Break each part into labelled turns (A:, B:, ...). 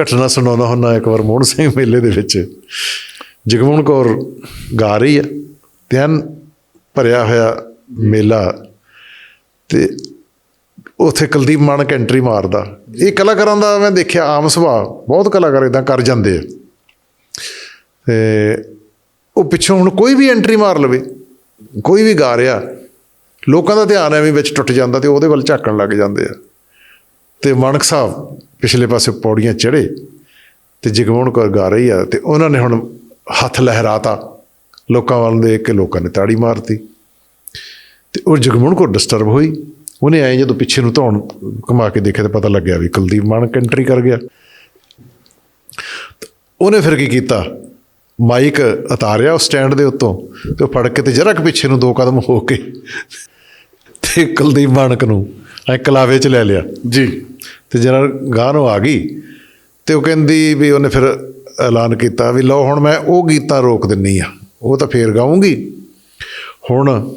A: ਘਟਨਾ ਸੁਣਾਉਣਾ ਹੁੰਦਾ ਇੱਕ ਵਾਰ ਮੋਹਨ ਸਿੰਘ ਮੇਲੇ ਦੇ ਵਿੱਚ। ਜਗਮੋਹਨ ਕੌਰ ਗਾ ਰਹੀ ਆ ਤੇ ਭਰਿਆ ਹੋਇਆ ਮੇਲਾ ਤੇ ਉਥੇ ਕੁਲਦੀਪ ਮਾਨਕ ਐਂਟਰੀ ਮਾਰਦਾ। ਇਹ ਕਲਾਕਾਰਾਂ ਦਾ ਮੈਂ ਦੇਖਿਆ ਆਮ ਸੁਭਾਅ, ਬਹੁਤ ਕਲਾਕਾਰ ਇਦਾਂ ਕਰ ਜਾਂਦੇ ਆ। ਤੇ ਉਹ ਪਿੱਛੋਂ ਹੁਣ ਕੋਈ ਵੀ ਐਂਟਰੀ ਮਾਰ ਲਵੇ, ਕੋਈ ਵੀ ਗਾ ਰਿਹਾ, ਲੋਕਾਂ ਦਾ ਧਿਆਨ ਐਵੇਂ ਵਿੱਚ ਟੁੱਟ ਜਾਂਦਾ ਤੇ ਉਹਦੇ ਵੱਲ ਝਾਕਣ ਲੱਗ ਜਾਂਦੇ ਆ। ਤੇ ਮਾਨਕ ਸਾਹਿਬ ਪਿਛਲੇ ਪਾਸੇ ਪੌੜੀਆਂ ਚੜ੍ਹੇ ਤੇ ਜਗਮੋਹਨ ਕੌਰ ਗਾ ਰਹੀ ਆ ਤੇ ਉਹਨਾਂ ਨੇ ਹੁਣ ਹੱਥ ਲਹਿਰਾਤਾ। ਲੋਕਾਂ ਵੱਲ ਦੇਖ ਕੇ ਲੋਕਾਂ ਨੇ ਤਾੜੀ ਮਾਰਤੀ। ਤੇ ਉਹ ਜਗਮੋਹਨ ਕੌਰ ਡਿਸਟਰਬ ਹੋਈ। ਉਹਨੇ ਐਂ ਜਦੋਂ ਪਿੱਛੇ ਨੂੰ ਧੌਣ ਘੁਮਾ ਕੇ ਦੇਖਿਆ ਤਾਂ ਪਤਾ ਲੱਗਿਆ ਵੀ ਕੁਲਦੀਪ ਮਾਨਕ ਐਂਟਰੀ ਕਰ ਗਿਆ। ਉਹਨੇ ਫਿਰ ਕੀ ਕੀਤਾ? ਮਾਈਕ ਉਤਾਰਿਆ ਉਸ ਸਟੈਂਡ ਦੇ ਉੱਤੋਂ ਤੇ ਉਹ ਫੜ ਕੇ ਤੇ ਜਰਾ ਕੁ ਪਿੱਛੇ ਨੂੰ ਦੋ ਕਦਮ ਹੋ ਕੇ ਤੇ ਕੁਲਦੀਪ ਮਾਨਕ ਨੂੰ ਐ ਕਲਾਵੇ 'ਚ ਲੈ ਲਿਆ।
B: ਜੀ।
A: ਤੇ ਜਰਾ ਗਾਹ ਨੂੰ ਆ ਗਈ ਤੇ ਉਹ ਕਹਿੰਦੀ ਵੀ ਉਹਨੇ ਫਿਰ ਐਲਾਨ ਕੀਤਾ ਵੀ ਲਓ ਹੁਣ ਮੈਂ ਉਹ ਗੀਤਾਂ ਰੋਕ ਦਿੰਨੀ ਆ ਉਹ ਤਾਂ ਫੇਰ ਗਾਉਂਗੀ ਹੁਣ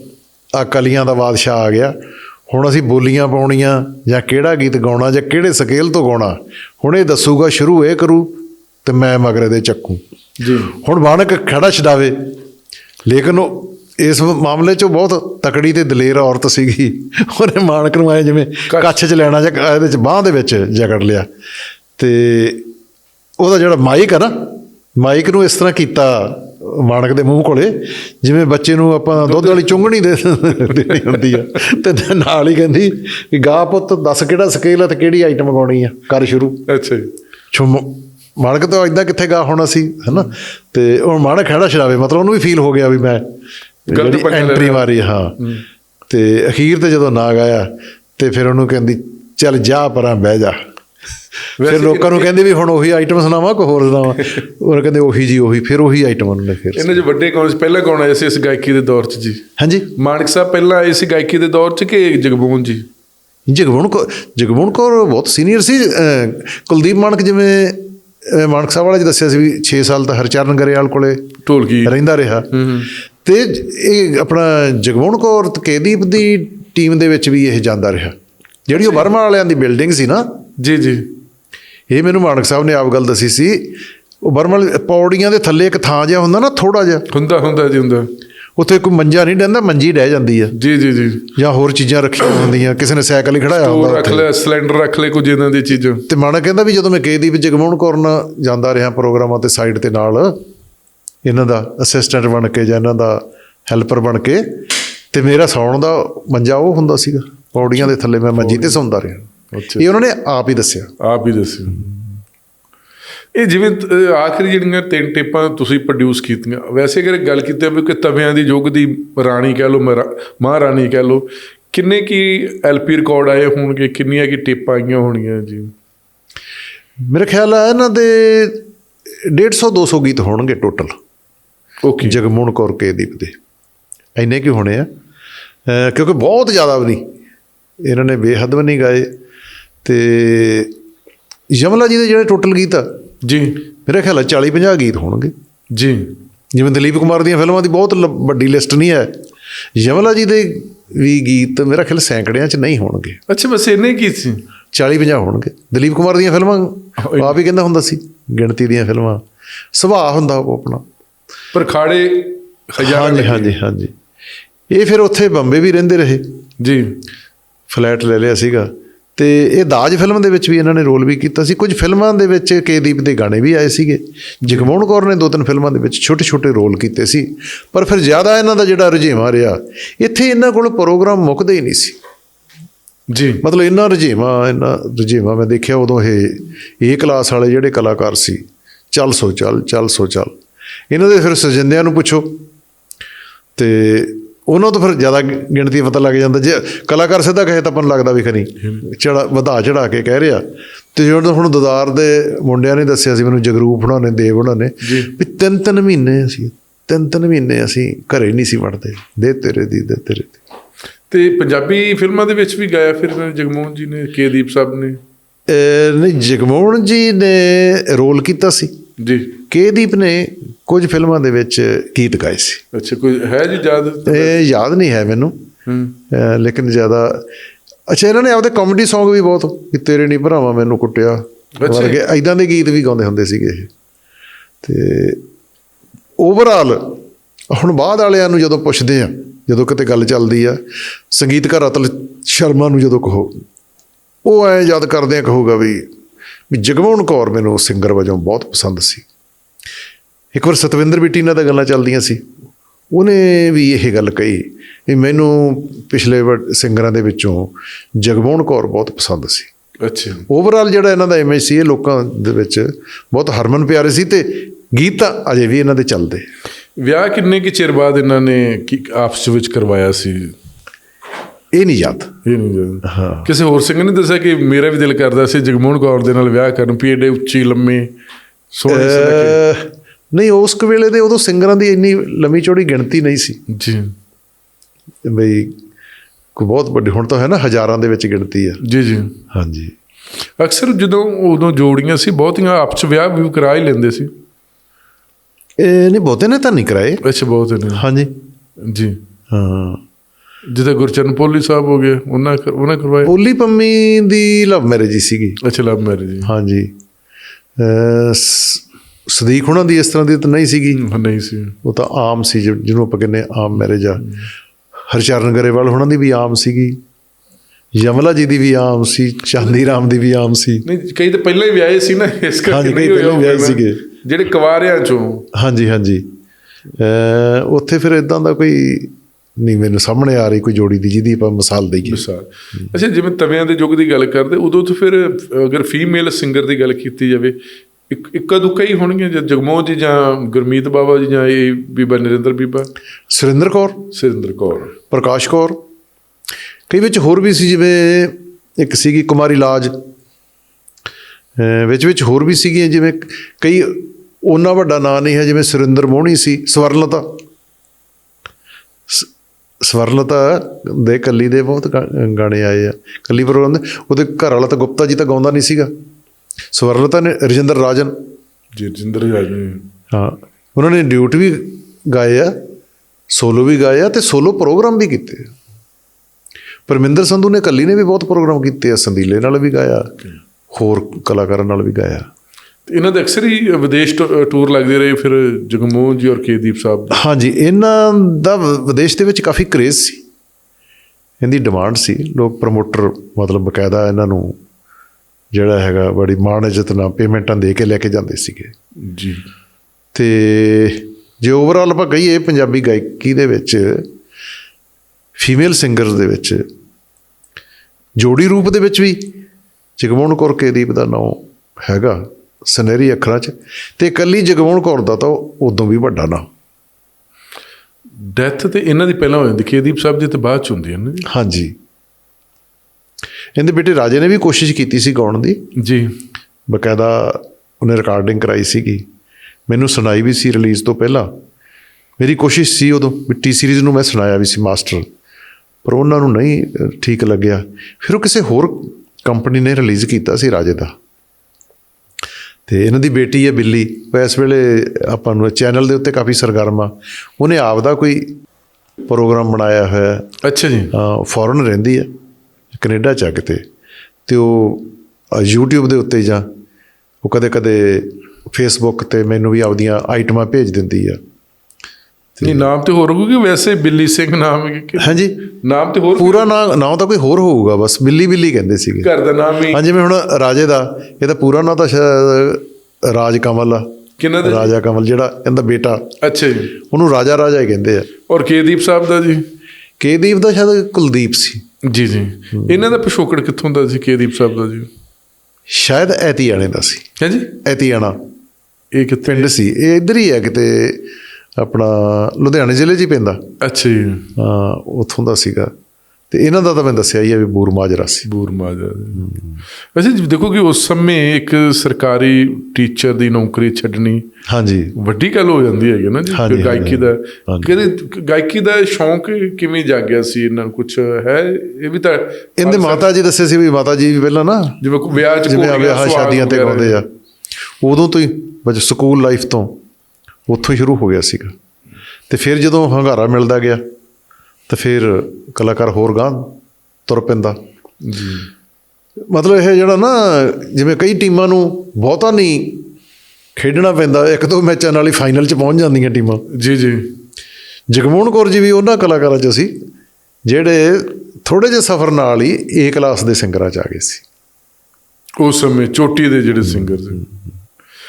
A: ਆ ਕਲੀਆਂ ਦਾ ਬਾਦਸ਼ਾਹ ਆ ਗਿਆ ਹੁਣ ਅਸੀਂ ਬੋਲੀਆਂ ਪਾਉਣੀਆਂ ਜਾਂ ਕਿਹੜਾ ਗੀਤ ਗਾਉਣਾ ਜਾਂ ਕਿਹੜੇ ਸਕੇਲ ਤੋਂ ਗਾਉਣਾ ਹੁਣ ਇਹ ਦੱਸੂਗਾ ਸ਼ੁਰੂ ਇਹ ਕਰੂ ਤੇ ਮੈਂ ਮਗਰੇ ਦੇ ਚੱਕੂ।
B: ਜੀ।
A: ਹੁਣ ਬਾਣਕ ਖੜਾ ਛਡਾਵੇ ਲੇਕਿਨ ਉਹ ਇਸ ਮਾਮਲੇ 'ਚ ਬਹੁਤ ਤਕੜੀ ਤੇ ਦਲੇਰ ਔਰਤ ਸੀਗੀ। ਉਹਨੇ ਮਾਣਕ ਨੂੰ ਆਏ ਜਿਵੇਂ ਕੱਛ। 'ਚ ਲੈਣਾ ਜਾਂ ਇਹਦੇ 'ਚ ਬਾਹ ਦੇ ਵਿੱਚ ਜਕੜ ਲਿਆ। ਤੇ ਉਹਦਾ ਜਿਹੜਾ ਮਾਈਕ ਹੈ ਨਾ ਮਾਈਕ ਨੂੰ ਇਸ ਤਰ੍ਹਾਂ ਕੀਤਾ ਮਾਣਕ ਦੇ ਮੂੰਹ ਕੋਲੇ ਜਿਵੇਂ ਬੱਚੇ ਨੂੰ ਆਪਾਂ ਦੁੱਧ ਵਾਲੀ ਚੁੰਗਣੀ ਦੇ ਦੇਣੀ ਹੁੰਦੀ ਆ। ਤੇ ਨਾਲ ਹੀ ਕਹਿੰਦੀ ਵੀ ਗਾ ਪੁੱਤ ਦੱਸ ਕਿਹੜਾ ਸਕੇਲ ਆ ਤੇ ਕਿਹੜੀ ਆਈਟਮ ਗਾਉਣੀ ਆ? ਕਰ ਸ਼ੁਰੂ।
B: ਅੱਛਾ ਜੀ।
A: ਛੁਮ ਮਾਣਕ ਤਾਂ ਇਦਾਂ ਕਿੱਥੇ ਗਾ ਹੋਣਾ ਸੀ ਹੈਨਾ? ਤੇ ਉਹ ਮਾਣਕ ਖੜਾ ਛਡਾਵੇ ਮਤਲਬ ਉਹਨੂੰ ਵੀ ਫੀਲ ਹੋ ਗਿਆ ਵੀ ਮੈਂ ਜਿਹੜੀ ਐਂਟਰੀ। ਮਾਰੀ ਹਾਂ। ਤੇ ਅਖੀਰ ਤੇ ਜਦੋਂ ਨਾ ਗਾਇਆ ਤੇ ਫਿਰ ਉਹਨੂੰ ਕਹਿੰਦੀ ਚੱਲ ਜਾ ਪਰਾਂ ਬਹਿ ਜਾ। ਫਿਰ ਲੋਕਾਂ ਨੂੰ ਕਹਿੰਦੇ ਵੀ ਹੁਣ ਉਹੀ ਆਈਟਮ ਸੁਣਾਵਾਂ ਕੋਈ ਹੋਰ ਸੁਣਾਵਾਂ? ਉਹ ਕਹਿੰਦੇ ਉਹੀ ਜੀ ਉਹੀ ਫਿਰ ਉਹੀ ਆਈਟਮ ਉਹਨਾਂ ਨੇ ਫਿਰ
B: ਇਹਨਾਂ 'ਚ ਵੱਡੇ ਕੌਣ ਸੀ? ਪਹਿਲਾਂ ਕੌਣ ਆਏ ਸੀ ਇਸ ਗਾਇਕੀ ਦੇ ਦੌਰ 'ਚ ਜੀ?
A: ਹਾਂਜੀ।
B: ਮਾਨਕ ਸਾਹਿਬ ਪਹਿਲਾਂ ਆਏ ਸੀ ਗਾਇਕੀ ਦੇ ਦੌਰ 'ਚ ਕਿ ਜਗਮੋਹਨ ਜੀ?
A: ਜਗਮੋਹਨ ਕੌਰ ਜਗਮੋਹਨ ਕੌਰ ਬਹੁਤ ਸੀਨੀਅਰ ਸੀ ਕੁਲਦੀਪ ਮਾਨਕ ਜਿਵੇਂ ਮਾਨਕ ਸਾਹਿਬ ਵਾਲੇ ਜੀ ਦੱਸਿਆ ਸੀ ਵੀ 6 ਸਾਲ ਤਾਂ ਹਰਚਰਨ ਗਰੇਵਾਲ ਕੋਲੇ
B: ਢੋਲਕੀ
A: ਰਹਿੰਦਾ ਰਿਹਾ। ਤੇ ਇਹ ਆਪਣਾ ਜਗਮੋਹਨ ਕੌਰ ਤੇ ਕੇਦੀਪ ਦੀ ਟੀਮ ਦੇ ਵਿੱਚ ਵੀ ਇਹ ਜਾਂਦਾ ਰਿਹਾ। ਜਿਹੜੀ ਉਹ ਵਰਮਾ ਵਾਲਿਆਂ ਦੀ ਬਿਲਡਿੰਗ ਸੀ ਨਾ।
B: ਜੀ ਜੀ।
A: ਇਹ ਮੈਨੂੰ ਮਾਨਕ ਸਾਹਿਬ ਨੇ ਆਪ ਗੱਲ ਦੱਸੀ ਸੀ। ਉਹ ਵਰਮਾ ਵਾਲੀ ਪੌੜੀਆਂ ਦੇ ਥੱਲੇ ਇੱਕ ਥਾਂ ਜਿਹਾ ਹੁੰਦਾ ਨਾ ਥੋੜਾ ਜਿਹਾ।
B: ਹੁੰਦਾ ਹੁੰਦਾ ਜੀ ਹੁੰਦਾ।
A: ਉੱਥੇ ਕੋਈ ਮੰਜਾ ਨਹੀਂ ਡੰਦਾ ਮੰਜੀ ਡਹਿ ਜਾਂਦੀ ਆ।
B: ਜੀ ਜੀ ਜੀ।
A: ਜਾਂ ਹੋਰ ਚੀਜ਼ਾਂ ਰੱਖੀਆਂ ਹੁੰਦੀਆਂ ਕਿਸੇ ਨੇ ਸਾਈਕਲ ਹੀ ਖੜਾਇਆ ਹੁੰਦਾ
B: ਰੱਖ। ਲੈ ਸਿਲੰਡਰ ਰੱਖ ਲੈ ਕੁਝ ਇਹਨਾਂ ਦੀ ਚੀਜ਼ਾਂ।
A: ਤੇ ਮਾਣਾ ਕਹਿੰਦਾ ਵੀ ਜਦੋਂ ਮੈਂ ਕੇਦੀਪ ਜਗਮੋਹਨ ਕੌਰ ਨਾਲ ਜਾਂਦਾ ਰਿਹਾ ਪ੍ਰੋਗਰਾਮਾਂ ਤੇ ਸਾਈਡ ਤੇ ਨਾਲ ਇਹਨਾਂ ਦਾ ਅਸਿਸਟੈਂਟ ਬਣ ਕੇ ਜਾਂ ਇਹਨਾਂ ਦਾ ਹੈਲਪਰ ਬਣ ਕੇ ਤੇ ਮੇਰਾ ਸੌਣ ਦਾ ਮੰਜਾ ਉਹ ਹੁੰਦਾ ਸੀਗਾ। ਪੌੜੀਆਂ ਦੇ ਥੱਲੇ ਮੈਂ ਮੰਜੀ ਤੇ ਸੌਂਦਾ ਰਿਹਾ।
B: ਅੱਛਾ।
A: ਇਹ ਉਹਨਾਂ ਨੇ ਆਪ ਹੀ ਦੱਸਿਆ।
B: ਆਪ ਹੀ ਦੱਸਿਓ ਇਹ ਜਿਵੇਂ ਆਖਰੀ ਜਿਹੜੀਆਂ ਤਿੰਨ ਟੇਪਾਂ ਤੁਸੀਂ ਪ੍ਰੋਡਿਊਸ ਕੀਤੀਆਂ ਵੈਸੇ ਅਗਰ ਗੱਲ ਕੀਤੀ ਜਾਵੇ ਕਿ ਤਵਿਆਂ ਦੀ ਯੁੱਗ ਦੀ ਰਾਣੀ ਕਹਿ ਲਓ ਮਹਾਰਾ- ਮਹਾਰਾਣੀ ਕਹਿ ਲਓ ਕਿੰਨੇ ਕੀ ਐਲਪੀ ਰਿਕਾਰਡ ਆਏ ਹੋਣਗੇ ਕਿੰਨੀਆਂ ਕੀ ਟੇਪਾਂ ਆਈਆਂ ਹੋਣਗੀਆਂ ਜੀ?
A: ਮੇਰੇ ਖਿਆਲ ਆ ਇਹਨਾਂ ਦੇ 150 200 ਗੀਤ ਹੋਣਗੇ ਟੋਟਲ
B: ਓਕੇ
A: ਜਗਮੋਹਨ ਕੌਰ ਕੇਦੀਪ ਦੇ। ਇੰਨੇ ਕੀ ਹੋਣੇ ਆ? ਕਿਉਂਕਿ ਬਹੁਤ ਜ਼ਿਆਦਾ ਵੀ ਇਹਨਾਂ ਨੇ ਬੇਹੱਦ ਵੀ ਨਹੀਂ ਗਾਏ। ਤੇ ਯਮਲਾ ਜੀ ਦੇ ਜਿਹੜੇ ਟੋਟਲ ਗੀਤ ਆ
B: ਜੀ।
A: ਮੇਰੇ ਖਿਆਲ 40 50 ਗੀਤ ਹੋਣਗੇ।
B: ਜੀ।
A: ਜਿਵੇਂ ਦਲੀਪ ਕੁਮਾਰ ਦੀਆਂ ਫਿਲਮਾਂ ਦੀ ਬਹੁਤ ਵੱਡੀ ਲਿਸਟ ਨਹੀਂ ਹੈ। ਯਮਲਾ ਜੀ ਦੇ ਵੀ ਗੀਤ ਮੇਰਾ ਖਿਆਲ ਸੈਂਕੜਿਆਂ 'ਚ ਨਹੀਂ ਹੋਣਗੇ।
B: ਅੱਛਾ ਬਸ ਇੰਨੇ ਕੀ ਸੀ?
A: 40 50 ਹੋਣਗੇ। ਦਲੀਪ ਕੁਮਾਰ ਦੀਆਂ ਫਿਲਮਾਂ ਆਪ ਹੀ ਕਹਿੰਦਾ ਹੁੰਦਾ ਸੀ ਗਿਣਤੀ ਦੀਆਂ ਫਿਲਮਾਂ। ਸੁਭਾਅ ਹੁੰਦਾ ਉਹ ਆਪਣਾ।
B: ਪਰ ਖਾੜੇ ਹਜ਼ਾਰਾਂ
A: ਹਾਂਜੀ। ਹਾਂਜੀ ਹਾਂਜੀ। ਇਹ ਫਿਰ ਉੱਥੇ ਬੰਬੇ ਵੀ ਰਹਿੰਦੇ ਰਹੇ।
B: ਜੀ।
A: ਫਲੈਟ ਲੈ ਲਿਆ ਸੀਗਾ। ਤੇ ਇਹ ਦਾਜ ਫਿਲਮ ਦੇ ਵਿੱਚ ਵੀ ਇਹਨਾਂ ਨੇ ਰੋਲ ਵੀ ਕੀਤਾ ਸੀ। ਕੁਝ ਫਿਲਮਾਂ ਦੇ ਵਿੱਚ ਕੇਦੀਪ ਦੇ ਗਾਣੇ ਵੀ ਆਏ ਸੀਗੇ। ਜਗਮੋਹਨ ਕੌਰ ਨੇ ਦੋ ਤਿੰਨ ਫਿਲਮਾਂ ਦੇ ਵਿੱਚ ਛੋਟੇ ਛੋਟੇ ਰੋਲ ਕੀਤੇ ਸੀ। ਪਰ ਫਿਰ ਜ਼ਿਆਦਾ ਇਹਨਾਂ ਦਾ ਜਿਹੜਾ ਰੁਝੇਵਾਂ ਰਿਹਾ ਇੱਥੇ ਇਹਨਾਂ ਕੋਲ ਪ੍ਰੋਗਰਾਮ ਮੁੱਕਦੇ ਹੀ ਨਹੀਂ ਸੀ।
B: ਜੀ।
A: ਮਤਲਬ ਇੰਨਾ ਰੁਝੇਵਾਂ ਇੰਨਾ ਰੁਝੇਵਾਂ ਮੈਂ ਦੇਖਿਆ ਉਦੋਂ ਇਹ ਇਹ ਕਲਾਸ ਵਾਲੇ ਜਿਹੜੇ ਕਲਾਕਾਰ ਸੀ ਚੱਲ ਸੋ ਚੱਲ ਚੱਲ ਸੋ ਚੱਲ। ਇਹਨਾਂ ਦੇ ਫਿਰ ਸਜਿੰਦਿਆਂ ਨੂੰ ਪੁੱਛੋ। ਤੇ ਉਹਨਾਂ ਤੋਂ ਫਿਰ ਜ਼ਿਆਦਾ ਗਿਣਤੀ ਪਤਾ ਲੱਗ ਜਾਂਦਾ। ਜੇ ਕਲਾਕਾਰ ਸਿੱਧਾ ਕਹੇ ਤਾਂ ਆਪਾਂ ਨੂੰ ਲੱਗਦਾ ਵੀ ਖਰੀ ਚੜਾ ਵਧਾ ਚੜਾ ਕੇ ਕਹਿ ਰਿਹਾ। ਤੇ ਜਦੋਂ ਹੁਣ ਦਦਾਰ ਦੇ ਮੁੰਡਿਆਂ ਨੇ ਦੱਸਿਆ ਸੀ ਮੈਨੂੰ ਜਗਰੂਪ ਉਹਨਾਂ ਨੇ ਦੇਵ ਉਹਨਾਂ ਨੇ ਵੀ ਤਿੰਨ ਤਿੰਨ ਮਹੀਨੇ ਅਸੀਂ ਤਿੰਨ ਤਿੰਨ ਮਹੀਨੇ ਅਸੀਂ ਘਰੇ ਨਹੀਂ ਸੀ ਵੜਦੇ। ਦੇ ਤੇਰੇ ਦੀ ਦੇ ਤੇਰੇ ਦੀ।
B: ਤੇ ਪੰਜਾਬੀ ਫਿਲਮਾਂ ਦੇ ਵਿੱਚ ਵੀ ਗਾਇਆ ਫਿਰ ਜਗਮੋਹਨ ਜੀ ਨੇ ਕੇਦੀਪ ਸਾਹਿਬ ਨੇ?
A: ਨਹੀਂ ਜਗਮੋਹਨ ਜੀ ਨੇ ਰੋਲ ਕੀਤਾ ਸੀ।
B: ਜੀ।
A: ਕੇਦੀਪ ਨੇ ਕੁਝ ਫਿਲਮਾਂ ਦੇ ਵਿੱਚ ਗੀਤ ਗਾਏ ਸੀ।
B: ਅੱਛਾ ਕੋਈ ਹੈ ਜੀ ਯਾਦ?
A: ਇਹ ਯਾਦ ਨਹੀਂ ਹੈ ਮੈਨੂੰ। ਲੇਕਿਨ ਜ਼ਿਆਦਾ ਅੱਛਾ ਇਹਨਾਂ ਨੇ ਆਪਦੇ ਕਾਮੇਡੀ Song ਵੀ ਬਹੁਤ ਕਿ ਤੇਰੇ ਨਹੀਂ ਭਰਾਵਾ ਮੈਨੂੰ ਕੁੱਟਿਆ। ਵਰਗੇ ਐਦਾਂ ਦੇ ਗੀਤ ਵੀ ਗਾਉਂਦੇ ਹੁੰਦੇ ਸੀਗੇ ਇਹ। ਤੇ ਓਵਰਆਲ ਹੁਣ ਬਾਅਦ ਵਾਲਿਆਂ ਨੂੰ ਜਦੋਂ ਪੁੱਛਦੇ ਆ ਜਦੋਂ ਕਿਤੇ ਗੱਲ ਚੱਲਦੀ ਆ ਸੰਗੀਤਕਾਰ ਅਤਲ ਸ਼ਰਮਾ ਨੂੰ ਜਦੋਂ ਕਹੋ ਉਹ ਐ ਯਾਦ ਕਰਦੇ ਆ ਕਹੂਗਾ ਵੀ ਵੀ ਜਗਮੋਹਨ ਕੌਰ ਮੈਨੂੰ ਸਿੰਗਰ ਵਜੋਂ ਬਹੁਤ ਪਸੰਦ ਸੀ। ਇੱਕ ਵਾਰ ਸਤਵਿੰਦਰ ਬਿੱਟੀ ਨਾਲ ਤਾਂ ਗੱਲਾਂ ਚੱਲਦੀਆਂ ਸੀ। ਉਹਨੇ ਵੀ ਇਹ ਗੱਲ ਕਹੀ ਵੀ ਮੈਨੂੰ ਪਿਛਲੇ ਸਿੰਗਰਾਂ ਦੇ ਵਿੱਚੋਂ ਜਗਮੋਹਨ ਕੌਰ ਬਹੁਤ ਪਸੰਦ ਸੀ।
B: ਅੱਛਾ।
A: ਓਵਰਆਲ ਜਿਹੜਾ ਇਹਨਾਂ ਦਾ ਇਮੇਜ ਸੀ ਇਹ ਲੋਕਾਂ ਦੇ ਵਿੱਚ ਬਹੁਤ ਹਰਮਨ ਪਿਆਰੇ ਸੀ ਤੇ ਗੀਤ ਅਜੇ ਵੀ ਇਹਨਾਂ ਦੇ ਚੱਲਦੇ।
B: ਵਿਆਹ ਕਿੰਨੇ ਕਿ ਚਿਰ ਬਾਅਦ ਇਹਨਾਂ ਨੇ ਕੀ ਆਪਸ ਵਿੱਚ ਕਰਵਾਇਆ ਸੀ?
A: ਇਹ ਨਹੀਂ ਯਾਦ।
B: ਇਹ ਨਹੀਂ ਜਾਣਦਾ।
A: ਹਾਂ।
B: ਕਿਸੇ ਹੋਰ ਸਿੰਘ ਨੇ ਦੱਸਿਆ ਕਿ ਮੇਰਾ ਵੀ ਦਿਲ ਕਰਦਾ ਸੀ ਜਗਮੋਹਨ ਕੌਰ ਦੇ ਨਾਲ ਵਿਆਹ ਕਰਨ ਵੀ ਏਡੇ ਉੱਚੀ ਲੰਮੇ ਸੋਹਣੇ ਸੁਨੱਖੇ
A: ਨਹੀਂ ਉਸ ਕੁ ਵੇਲੇ ਦੇ ਉਦੋਂ ਸਿੰਗਰਾਂ ਦੀ ਇੰਨੀ ਲੰਮੀ ਚੌੜੀ ਗਿਣਤੀ ਨਹੀਂ ਸੀ।
B: ਜੀ।
A: ਬਈ ਕੋਈ ਬਹੁਤ ਵੱਡੀ ਹੁਣ ਤਾਂ ਹੈ ਨਾ ਹਜ਼ਾਰਾਂ ਦੇ ਵਿੱਚ ਗਿਣਤੀ ਆ।
B: ਜੀ ਜੀ।
A: ਹਾਂਜੀ।
B: ਅਕਸਰ ਜਦੋਂ ਉਦੋਂ ਜੋੜੀਆਂ ਸੀ ਬਹੁਤੀਆਂ ਆਪਸ ਵਿਆਹ ਵੀ ਕਰਾ ਹੀ ਲੈਂਦੇ ਸੀ।
A: ਇਹ ਨਹੀਂ ਬਹੁਤੇ ਨੇ ਤਾਂ ਨਹੀਂ ਕਰਾਏ।
B: ਅੱਛਾ ਬਹੁਤ ਨੇ।
A: ਹਾਂਜੀ।
B: ਜੀ।
A: ਹਾਂ।
B: ਜਿੱਦਾਂ ਗੁਰਚਰਨ ਪੋਲੀ ਸਾਹਿਬ ਹੋ ਗਏ ਉਹਨਾਂ ਉਹਨਾਂ ਕਰਵਾਏ।
A: ਪੋਲੀ ਪੰਮੀ ਦੀ ਲਵ ਮੈਰਿਜ ਸੀਗੀ।
B: ਅੱਛਾ ਲਵ ਮੈਰਿਜ।
A: ਹਾਂਜੀ। ਸਦੀਕ ਹੁਣਾਂ ਦੀ ਇਸ ਤਰ੍ਹਾਂ ਦੀ ਤਾਂ ਨਹੀਂ ਸੀਗੀ?
B: ਨਹੀਂ ਸੀ।
A: ਉਹ ਤਾਂ ਆਮ ਸੀ ਜਿਹਨੂੰ ਆਪਾਂ ਕਹਿੰਦੇ ਆਮ ਮੈਰਿਜ ਆ। ਹਰਚਰਨ ਗਰੇਵਾਲ ਹੁਣਾਂ ਦੀ ਵੀ ਆਮ ਸੀਗੀ। ਯਮਲਾ ਜੀ ਦੀ ਵੀ ਆਮ ਸੀ ਚਾਂਦੀ ਰਾਮ ਦੀ ਵੀ ਆਮ ਸੀ।
B: ਨਹੀਂ ਕਈ ਤਾਂ ਪਹਿਲਾਂ ਹੀ ਵਿਆਹੇ ਸੀ ਨਾ ਇਸ ਕਰਕੇ ਨਹੀਂ
A: ਪਹਿਲਾਂ ਵਿਆਹੇ। ਸੀਗੇ।
B: ਜਿਹੜੇ ਕੁਵਾਰਿਆਂ ਚੋਂ।
A: ਹਾਂਜੀ ਹਾਂਜੀ। ਉੱਥੇ ਫਿਰ ਇਦਾਂ ਦਾ ਕੋਈ ਨਹੀਂ ਮੈਨੂੰ ਸਾਹਮਣੇ ਆ ਰਹੀ ਕੋਈ ਜੋੜੀ ਦੀ ਜਿਹਦੀ ਆਪਾਂ ਮਿਸਾਲ ਦਈਏ।
B: ਮਿਸਾਲ। ਅੱਛਾ ਜਿਵੇਂ ਤਵਿਆਂ ਦੇ ਯੁੱਗ ਦੀ ਗੱਲ ਕਰਦੇ ਉਦੋਂ ਤੋਂ ਫਿਰ ਅਗਰ ਫੀਮੇਲ ਸਿੰਗਰ ਦੀ ਗੱਲ ਕੀਤੀ ਜਾਵੇ ਇੱਕ ਇੱਕਾ ਦੁੱਕਾ ਹੀ ਹੋਣਗੀਆਂ ਜਾਂ ਜਗਮੋਹਨ ਜੀ ਜਾਂ ਗੁਰਮੀਤ ਬਾਬਾ ਜੀ ਜਾਂ ਇਹ ਬੀਬਾ ਨਰਿੰਦਰ ਬੀਬਾ।
A: ਸੁਰਿੰਦਰ ਕੌਰ
B: ਸੁਰਿੰਦਰ ਕੌਰ।
A: ਪ੍ਰਕਾਸ਼ ਕੌਰ ਕਈ ਵਿੱਚ ਹੋਰ ਵੀ ਸੀ ਜਿਵੇਂ ਇੱਕ ਸੀਗੀ ਕੁਮਾਰੀ ਲਾਜ। ਵਿੱਚ ਵਿੱਚ ਹੋਰ ਵੀ ਸੀਗੀਆਂ ਜਿਵੇਂ ਕਈ ਉਹਨਾਂ ਵੱਡਾ ਨਾਂ ਨਹੀਂ ਹੈ ਜਿਵੇਂ ਸੁਰਿੰਦਰ ਮੋਹਣੀ ਸੀ ਸਵਰਨਲਤਾ ਸ- ਸਵਰਨਲਤਾ ਦੇ ਕੱਲੀ ਦੇ ਬਹੁਤ ਗਾਣੇ ਆਏ ਆ। ਕੱਲੀ ਪ੍ਰੋਗਰਾਮ ਦੇ ਉਹਦੇ ਘਰ ਵਾਲਾ ਤਾਂ ਗੁਪਤਾ ਜੀ ਤਾਂ ਗਾਉਂਦਾ ਨਹੀਂ ਸੀਗਾ। ਸਵਰਨਲਤਾ ਨੇ ਰਜਿੰਦਰ ਰਾਜਨ।
B: ਜੀ ਰਜਿੰਦਰ ਰਾਜਨ।
A: ਹਾਂ। ਉਹਨਾਂ ਨੇ ਡਿਊਟ ਵੀ ਗਾਏ ਆ ਸੋਲੋ ਵੀ ਗਾਏ ਆ ਤੇ ਸੋਲੋ ਪ੍ਰੋਗਰਾਮ ਵੀ ਕੀਤੇ। ਪਰਮਿੰਦਰ ਸੰਧੂ ਨੇ ਇਕੱਲੀ ਨੇ ਵੀ ਬਹੁਤ ਪ੍ਰੋਗਰਾਮ ਕੀਤੇ ਆ ਸੰਦੀਲੇ ਨਾਲ ਵੀ ਗਾਇਆ ਹੋਰ ਕਲਾਕਾਰਾਂ ਨਾਲ ਵੀ ਗਾਇਆ।
B: ਇਹਨਾਂ ਦੇ ਅਕਸਰ ਹੀ ਵਿਦੇਸ਼ ਟੂਰ ਲੱਗਦੇ ਰਹੇ ਫਿਰ ਜਗਮੋਹਨ ਜੀ ਔਰ ਕੇਦੀਪ ਸਾਹਿਬ।
A: ਹਾਂਜੀ ਇਹਨਾਂ ਦਾ ਵਿਦੇਸ਼ ਦੇ ਵਿੱਚ ਕਾਫੀ ਕ੍ਰੇਜ਼ ਸੀ। ਇਹਦੀ ਡਿਮਾਂਡ ਸੀ ਲੋਕ ਪ੍ਰਮੋਟਰ ਮਤਲਬ ਬਕਾਇਦਾ ਇਹਨਾਂ ਨੂੰ ਜਿਹੜਾ ਹੈਗਾ ਬੜੀ ਮਾਣ ਇੱਜ਼ਤ ਨਾਲ ਪੇਮੈਂਟਾਂ ਦੇ ਕੇ ਲੈ ਕੇ ਜਾਂਦੇ ਸੀਗੇ।
B: ਜੀ।
A: ਤੇ ਜੇ ਓਵਰਆਲ ਆਪਾਂ ਕਹੀਏ ਪੰਜਾਬੀ ਗਾਇਕੀ ਦੇ ਵਿੱਚ ਫੀਮੇਲ ਸਿੰਗਰਸ ਦੇ ਵਿੱਚ ਜੋੜੀ ਰੂਪ ਦੇ ਵਿੱਚ ਵੀ ਜਗਮੋਹਨ ਕੌਰ ਕੇਦੀਪ ਦਾ ਨਾਮ ਹੈਗਾ ਸੁਨਹਿਰੀ ਅੱਖਰਾਂ 'ਚ। ਤੇ ਇਕੱਲੀ ਜਗਮੋਹਨ ਕੌਰ ਦਾ ਤਾਂ ਉਦੋਂ ਵੀ ਵੱਡਾ ਨਾਮ।
B: ਡੈਥ ਤੇ ਇਹਨਾਂ ਦੀ ਪਹਿਲਾਂ ਹੋ ਜਾਂਦੀ ਕੇਦੀਪ ਸਾਹਿਬ ਦੀ ਤੇ ਬਾਅਦ ਚ ਹੁੰਦੀ ਹੈ ਨਾ।
A: ਹਾਂਜੀ। ਇਹਦੇ ਬੇਟੇ ਰਾਜੇ ਨੇ ਵੀ ਕੋਸ਼ਿਸ਼ ਕੀਤੀ ਸੀ ਗਾਉਣ ਦੀ।
B: ਜੀ।
A: ਬਕਾਇਦਾ ਉਹਨੇ ਰਿਕਾਰਡਿੰਗ ਕਰਾਈ ਸੀਗੀ। ਮੈਨੂੰ ਸੁਣਾਈ ਵੀ ਸੀ ਰਿਲੀਜ਼ ਤੋਂ ਪਹਿਲਾਂ। ਮੇਰੀ ਕੋਸ਼ਿਸ਼ ਸੀ ਉਦੋਂ ਵੀ ਟੀ ਸੀਰੀਜ਼ ਨੂੰ ਮੈਂ ਸੁਣਾਇਆ ਵੀ ਸੀ ਮਾਸਟਰ ਪਰ ਉਹਨਾਂ ਨੂੰ ਨਹੀਂ ਠੀਕ ਲੱਗਿਆ। ਫਿਰ ਉਹ ਕਿਸੇ ਹੋਰ ਕੰਪਨੀ ਨੇ ਰਿਲੀਜ਼ ਕੀਤਾ ਸੀ ਰਾਜੇ ਦਾ। ਤੇ ਇਹਨਾਂ ਦੀ ਬੇਟੀ ਹੈ ਬਿੱਲੀ। ਉਹ ਇਸ ਵੇਲੇ ਆਪਾਂ ਨੂੰ ਚੈਨਲ ਦੇ ਉੱਤੇ ਕਾਫੀ ਸਰਗਰਮ ਆ। ਉਹਨੇ ਆਪ ਦਾ ਕੋਈ ਪ੍ਰੋਗਰਾਮ ਬਣਾਇਆ ਹੋਇਆ।
B: ਅੱਛਾ ਜੀ।
A: ਫੋਰਨ ਰਹਿੰਦੀ ਹੈ। ਕੈਨੇਡਾ ਚ ਆ ਕਿਤੇ ਤੇ ਉਹ YouTube ਦੇ ਉੱਤੇ ਜਾਂ ਉਹ ਕਦੇ-ਕਦੇ ਫੇਸਬੁੱਕ ਤੇ ਮੈਨੂੰ ਵੀ ਆਪਦੀਆਂ ਆਈਟਮਾਂ ਭੇਜ ਦਿੰਦੀ ਆ।
B: ਨਹੀਂ ਨਾਮ ਤੇ ਹੋਰ ਹੋਊਗਾ ਵੈਸੇ ਬਿੱਲੀ ਸਿੰਘ ਨਾਮ ਹੈ ਕਿ
A: ਹਾਂਜੀ।
B: ਨਾਮ ਤੇ ਹੋਰ
A: ਪੂਰਾ ਨਾਂ ਨਾਂ ਤਾਂ ਕੋਈ ਹੋਰ ਹੋਊਗਾ ਬਸ ਬਿੱਲੀ ਬਿੱਲੀ ਕਹਿੰਦੇ ਸੀਗੇ।
B: ਘਰ ਦਾ ਨਾਮ ਹੀ
A: ਹਾਂ ਜਿਵੇਂ ਹੁਣ ਰਾਜੇ ਦਾ ਇਹਦਾ ਪੂਰਾ ਨਾਂ ਤਾਂ ਰਾਜ ਕਮਲ ਆ।
B: ਕਿਹਨਾਂ ਦਾ
A: ਰਾਜਾ ਕਮਲ ਜਿਹੜਾ ਇਹਦਾ ਬੇਟਾ।
B: ਅੱਛਾ ਜੀ।
A: ਉਹਨੂੰ ਰਾਜਾ ਰਾਜਾ ਹੀ ਕਹਿੰਦੇ ਆ।
B: ਔਰ ਕੇਦੀਪ ਸਾਹਿਬ ਦਾ ਜੀ?
A: ਕੇਦੀਪ ਦਾ ਸ਼ਾਇਦ ਕੁਲਦੀਪ ਸੀ।
B: ਜੀ ਜੀ। ਇਹਨਾਂ ਦਾ ਪਿਛੋਕੜ ਕਿੱਥੋਂ ਦਾ ਸੀ? ਕੇਦੀਪ ਸਾਹਿਬ ਦਾ ਜੀ?
A: ਸ਼ਾਇਦ ਐਤੀਆਣੇ ਦਾ ਸੀ।
B: ਹੈ ਜੀ?
A: ਐਤੀਆਣਾ।
B: ਇਹ ਕਿੱਥੇ?
A: ਪਿੰਡ ਸੀ। ਇਹ ਇੱਧਰ ਹੀ ਹੈ ਕਿਤੇ ਆਪਣਾ ਲੁਧਿਆਣੇ ਜ਼ਿਲ੍ਹੇ 'ਚ ਹੀ ਪੈਂਦਾ।
B: ਅੱਛਾ ਜੀ।
A: ਹਾਂ ਉੱਥੋਂ ਦਾ ਸੀਗਾ। ਤੇ ਇਹਨਾਂ ਦਾ ਤਾਂ ਮੈਂ ਦੱਸਿਆ ਹੀ ਹੈ ਵੀ ਬੂਰ ਮਾਜਰਾ ਸੀ।
B: ਬੂਰ ਮਾਜਰਾ ਵੈਸੇ ਦੇਖੋ ਕਿ ਉਸ ਸਮੇਂ ਇੱਕ ਸਰਕਾਰੀ ਟੀਚਰ ਦੀ ਨੌਕਰੀ ਛੱਡਣੀ
A: ਹਾਂਜੀ।
B: ਵੱਡੀ ਗੱਲ ਹੋ ਜਾਂਦੀ ਹੈਗੀ ਨਾ ਜੀ। ਗਾਇਕੀ ਦਾ। ਕਹਿੰਦੇ ਗਾਇਕੀ ਦਾ ਸ਼ੌਂਕ ਕਿਵੇਂ ਜਾਗਿਆ ਸੀ? ਇਹਨਾਂ ਨੂੰ ਕੁਝ ਹੈ? ਇਹ ਵੀ ਤਾਂ
A: ਇਹਦੇ ਮਾਤਾ ਜੀ ਦੱਸੇ ਸੀ ਵੀ ਮਾਤਾ ਜੀ ਵੀ ਪਹਿਲਾਂ ਨਾ
B: ਜਿਵੇਂ ਵਿਆਹ ਚ
A: ਜਿਵੇਂ ਵਿਆਹ ਸ਼ਾਦੀਆਂ ਤੇ। ਗਾਉਂਦੇ ਆ। ਉਦੋਂ ਤੋਂ ਹੀ ਬਚ ਸਕੂਲ ਲਾਈਫ ਤੋਂ ਉੱਥੋਂ ਹੀ ਸ਼ੁਰੂ ਹੋ ਗਿਆ ਸੀਗਾ। ਤੇ ਫਿਰ ਜਦੋਂ ਹੰਗਾਰਾ ਮਿਲਦਾ ਗਿਆ ਤਾਂ ਫਿਰ ਕਲਾਕਾਰ ਹੋਰ ਗਾਂ ਤੁਰ ਪੈਂਦਾ।
B: ਜੀ
A: ਮਤਲਬ ਇਹ ਜਿਹੜਾ ਨਾ ਜਿਵੇਂ ਕਈ ਟੀਮਾਂ ਨੂੰ ਬਹੁਤਾ ਨਹੀਂ ਖੇਡਣਾ ਪੈਂਦਾ ਇੱਕ ਦੋ ਮੈਚਾਂ ਨਾਲ ਹੀ ਫਾਈਨਲ 'ਚ ਪਹੁੰਚ ਜਾਂਦੀਆਂ ਟੀਮਾਂ।
B: ਜੀ ਜੀ।
A: ਜਗਮੋਹਨ ਕੌਰ ਜੀ ਵੀ ਉਹਨਾਂ ਕਲਾਕਾਰਾਂ 'ਚ ਸੀ ਜਿਹੜੇ ਥੋੜੇ ਜਿਹੇ ਸਫ਼ਰ ਨਾਲ ਹੀ ਏ ਕਲਾਸ ਦੇ ਸਿੰਗਰਾਂ 'ਚ ਆ ਗਏ ਸੀ।
B: ਉਸ ਸਮੇਂ ਚੋਟੀ ਦੇ ਜਿਹੜੇ ਸਿੰਗਰ ਸੀ।